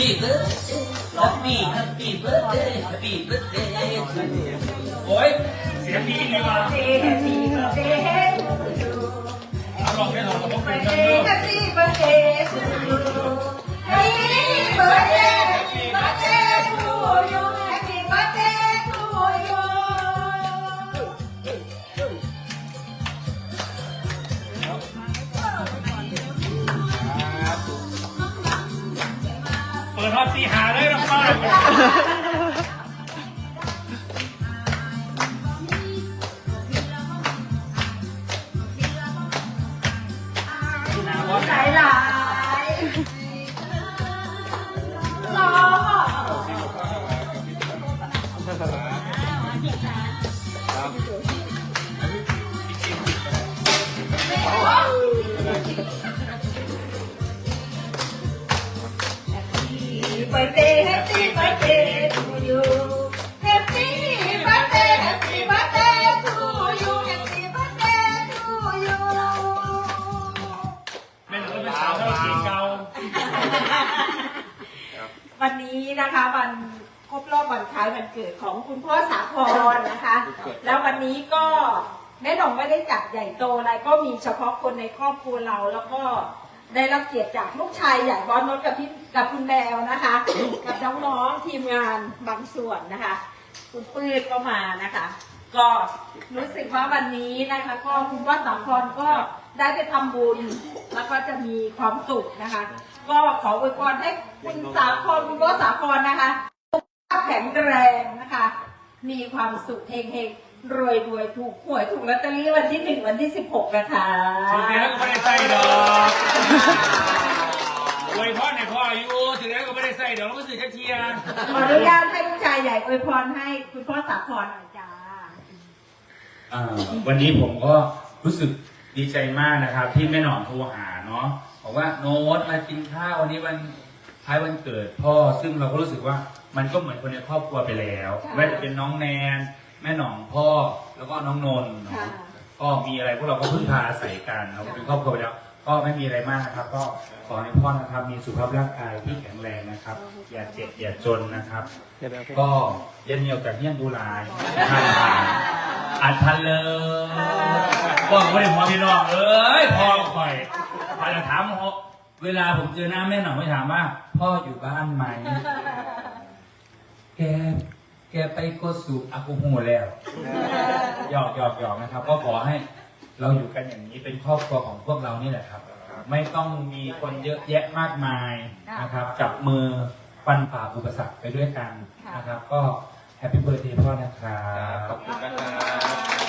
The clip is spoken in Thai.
Happy birthday Happy Happy birthday Happy birthday โอ้ยเสียงดีดีว่ะ ฮอตตีหาเลยน้องป้า เบิร์ดเดย์แฮปปี้เบิร์ดเดย์ทูยูแฮปปี้เบิร์ดเดย์แฮปปี้เบิร์ดเดย์ทูยูแฮปปี้เบิร์ดเดย์ทูยูแม่หนูเป็นสาวเท่าเก่งเก่าวันนี้นะคะวันครบรอบวันคล้ายวันเกิดของคุณพ่อสาครนะคะ แล้ววันนี้ก็แม่หน่องไม่ได้จัดใหญ่โตอะไรก็มีเฉพาะคนในครอบครัวเราแล้วก็ ได้รับเกียรติจากลูกชายใหญ่บอลนนท์กับพี่กับคุณแมวนะคะ กับน้องๆทีมงานบางส่วนนะคะ คุณปื้ดก็มานะคะ ก็รู้สึกว่าวันนี้นะคะ ก็คุณพ่อสาครก็ได้ไปทำบุญ แล้วก็จะมีความสุขนะคะ ก็ขออวยพรให้คุณสาครคุณพ่อสาครนะคะสุขภาพแข็งแรงนะคะ มีความสุขเฮงเฮงรวยรวยถูกหวยถูกลอตเตอรี่วันที่หนึ่งวันที่สิบหกนะคะถึงแล้วก็ไม่ได้ใส่ดอก อวยพ่อในพ่ออายุถึงแล้วก็ไม่ได้ใส่ดอกแล้วก็สื่อเทียร์ขออนุญาตให้ลูกชายใหญ่อวยพรให้คุณพ่อสาครหน่อยจ้าอ่าวันนี้ผมก็รู้สึกดีใจมากนะครับ ที่แม่หน่องโทรหาเนาะบอกว่าโน้ตมากินข้าววันนี้วันคล้ายวันเกิดพ่อซึ่งเราก็รู้สึกว่ามันก็เหมือนคนในครอบครัวไปแล้วใช่ไม่ว่าจะเป็นน้องแนน แม่หน่องพ่อแล้วก็น้องนนท์เนาะค่ะก็มีอะไรพวกเราก็พึ่งพาอาศัยกันเราก็เป็นครอบครัวไปแล้ว ก็ไม่มีอะไรมากนะครับ ก็ขอให้พ่อนะครับ มีสุขภาพร่างกายที่แข็งแรงนะครับ อย่าเจ็บอย่าจนนะครับ ก็เย็นเหนียวจากเยี่ยงดูหลายทานทานอัดทันเลยบอกว่าเดี๋ยวพอพี่น้องเอ้ยพอคอยพอจะถามเขาเวลาผมเจอหน้าแม่หน่อยไม่ถามว่า พ่ออยู่บ้านไหมแกแกไปโกสุอากูโฮแล้วหยอกหยอกหยอกนะครับ ก็ขอให้ เราอยู่กันอย่างนี้เป็นครอบครัวของพวกเรานี่แหละครับ ไม่ต้องมีคนเยอะแยะมากมายนะครับจับมือฟันฝ่าอุปสรรคไปด้วยกันนะครับ ก็แฮปปี้เบิร์ดเดย์พ่อนะครับขอบคุณนะครับ